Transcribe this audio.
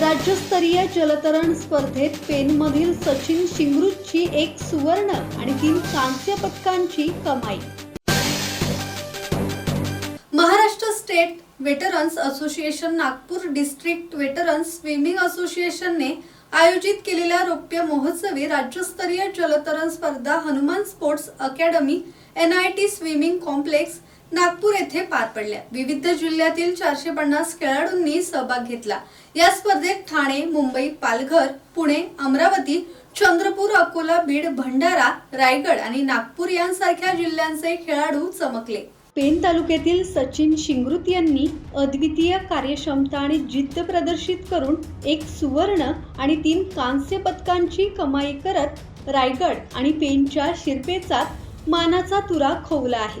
राज्यस्तरीय जलतरण स्पर्धेत पेनमधील सचिन शिंगरूची एक सुवर्ण आणि तीन कांस्य पदकांची कमाई. Maharashtra state veterans association Nagpur district veterans swimming असोसिएशनने आयोजित केलेल्या रौप्य महोत्सवी राज्यस्तरीय जलतरण स्पर्धा Hanuman sports academy N I T swimming complex Nagpur येथे पार पडल्या. विविध जिल्ह्यातील चारशे पन्नास खेळाडूंनी सहभाग घेतला. या स्पर्धेत ठाणे मुंबई पालघर पुणे अमरावती चंद्रपूर अकोला बीड भंडारा रायगड आणि नागपूर यांसारख्या जिल्ह्यांचे खेळाडू चमकले. पेन तालुक्यातील सचिन शिंगृत यांनी अद्वितीय कार्यक्षमता आणि जिद्द प्रदर्शित करून एक सुवर्ण आणि तीन कांस्य पदकांची कमाई करत रायगड आणि पेनच्या शिरपेचात मानाचा तुरा खोवला आहे.